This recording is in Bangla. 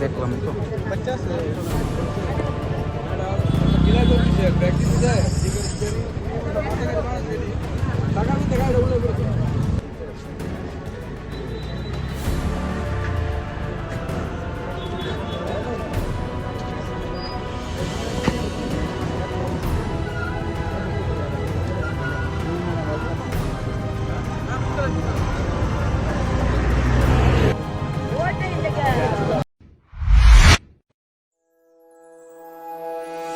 দেখলাম তো